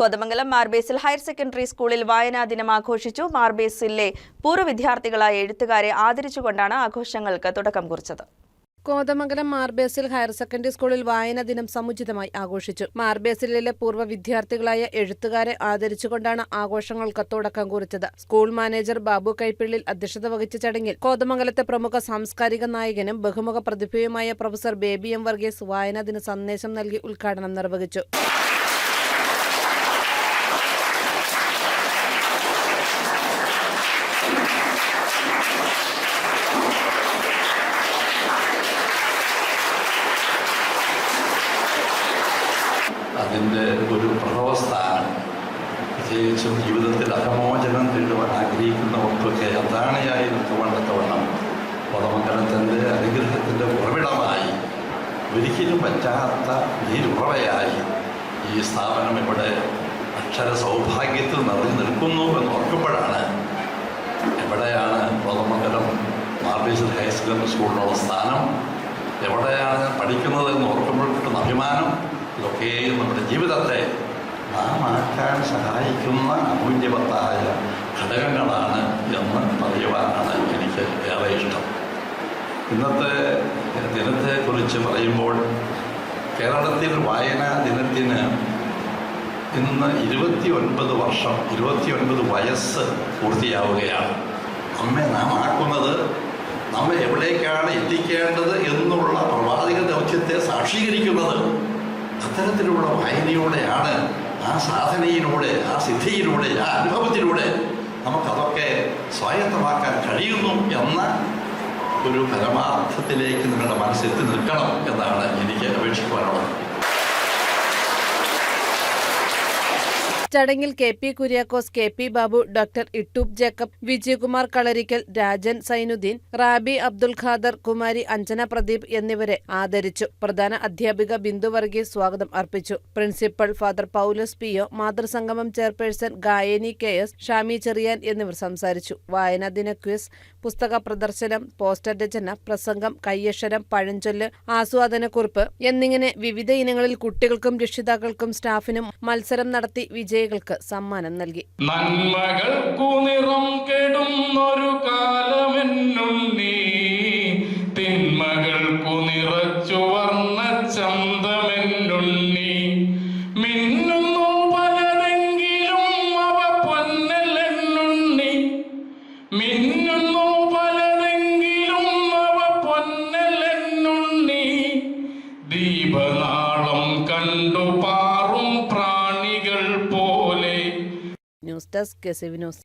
Kothamangalam Mar Basil higher secondary സ്കൂളിൽ വായനാ ദിനം ആഘോഷിച്ചു. മാർബേസിലെ പൂർവ വിദ്യാർത്ഥികളായ എഴുത്തുകാരെ ആദരിച്ചുകൊണ്ടാണ് ആഘോഷങ്ങൾക്ക് തുടക്കം കുറിച്ചത്. കോതമംഗലം മാർബേസിൽ ഹയർ സെക്കൻഡറി സ്കൂളിൽ വായനാ ദിനം സമുചിതമായി ആഘോഷിച്ചു. മാർബേസിലെ പൂർവ വിദ്യാർത്ഥികളായ എഴുത്തുകാരെ ആദരിച്ചുകൊണ്ടാണ് ആഘോഷങ്ങൾക്ക് തുടക്കം കുറിച്ചത്. സ്കൂൾ മാനേജർ ബാബു കൈപ്പിള്ളിൽ അധ്യക്ഷത വഹിച്ച ചടങ്ങിൽ കോതമംഗലത്തെ പ്രമുഖ സാംസ്കാരിക നായകനും ബഹുമുഖ പ്രതിഭയുമായ പ്രൊഫസർ ബേബി എം വർഗീസ് വായനാ ദിന സന്ദേശം നൽകി ഉദ്ഘാടനം നിർവഹിച്ചു. അതിന്റെ ഒരു പ്രഭവസ്ഥാനം പ്രത്യേകിച്ചും ജീവിതത്തിൽ അകമോചനം ആഗ്രഹിക്കുന്ന ആഗ്രഹിക്കുന്നവർക്കൊക്കെ അതാണിയായി നിൽക്കുവാണ്ടത്തവണ്ണം കോതമംഗലത്തിന്റെ അനുഗ്രഹത്തിന്റെ ഉറവിടമായി ഒരിക്കലും പറ്റാത്ത നീരുറവയായി ഈ സ്ഥാപനം ഇവിടെ അക്ഷര സൗഭാഗ്യത്തിൽ നിറഞ്ഞു നിൽക്കുന്നു എന്ന് ഓർക്കുമ്പോഴാണ് എവിടെയാണ് കോതമംഗലം മാർബേശ്വർ ഹയർ സെക്കൻഡറി സ്കൂളിനുള്ള സ്ഥാനം? എവിടെയാണ് പഠിക്കുന്നത് എന്ന് ഓർക്കുമ്പോൾ കിട്ടുന്ന അഭിമാനം? ഇതൊക്കെയും നമ്മുടെ ജീവിതത്തെ നാം ആക്കാൻ സഹായിക്കുന്ന അമൂല്യവത്തായ ഘടകങ്ങളാണ് എന്ന് പറയുവാനാണ് എനിക്ക് ഏറെ ഇഷ്ടം. ഇന്നത്തെ ദിനത്തെക്കുറിച്ച് പറയുമ്പോൾ കേരളത്തിൽ വായനാ ദിനത്തിന് ഇന്ന് ഇരുപത്തി ഒൻപത് വർഷം ഇരുപത്തി ഒൻപത് വയസ്സ് പൂർത്തിയാവുകയാണ്. നമ്മെ നാം ആക്കുന്നത് നമ്മെ എവിടേക്കാണ് എത്തിക്കേണ്ടത് എന്നുള്ള പ്രവാചക ദൗത്യത്തെ സാക്ഷീകരിക്കുന്നത് അത്തരത്തിലുള്ള വായനയോടെയാണ് ആ സാധനയിലൂടെ ആ സിദ്ധിയിലൂടെ ആ അനുഭവത്തിലൂടെ നമുക്കതൊക്കെ സ്വായത്തമാക്കാൻ കഴിയുന്നു എന്ന ഒരു പരമാർത്ഥത്തിലേക്ക് നിങ്ങളുടെ മനസ്സെത്തി നിൽക്കണം എന്നാണ് എനിക്ക് അപേക്ഷിക്കുവാനുള്ളത്. ചടങ്ങിൽ K P Kuriakose K P Babu doctor Ittoob Jacob Vijayakumar Kalarickal Rajan Sainudheen Rabi Abdul Khader Kumari Anjana Pradeep എന്നിവരെ ആദരിച്ചു. പ്രധാന അധ്യാപിക ബിന്ദു വർഗീസ് സ്വാഗതം അർപ്പിച്ചു. Principal father Paulose Pio മാതൃസംഗമം chairperson Gayani K S Shami Cherian എന്നിവർ സംസാരിച്ചു. വായനാ ദിന ക്വിസ് പുസ്തക പ്രദർശനം പോസ്റ്റർ രചന പ്രസംഗം കയ്യക്ഷരം പഴഞ്ചൊല്ല് ആസ്വാദനക്കുറിപ്പ് എന്നിങ്ങനെ വിവിധ ഇനങ്ങളിൽ കുട്ടികൾക്കും രക്ഷിതാക്കൾക്കും സ്റ്റാഫിനും മത്സരം നടത്തി വിജയികൾക്ക് സമ്മാനം നൽകി. നന്മകൾക്കു നിറം കെടുന്നൊരു കാലമെന്നുണ്ണി തിന്മകൾക്കു നിറച്ചു വർണ ചന്തമെന്നുണ്ണി അവ അവ ദീപനാളം കണ്ടു പാറും news desk K C V news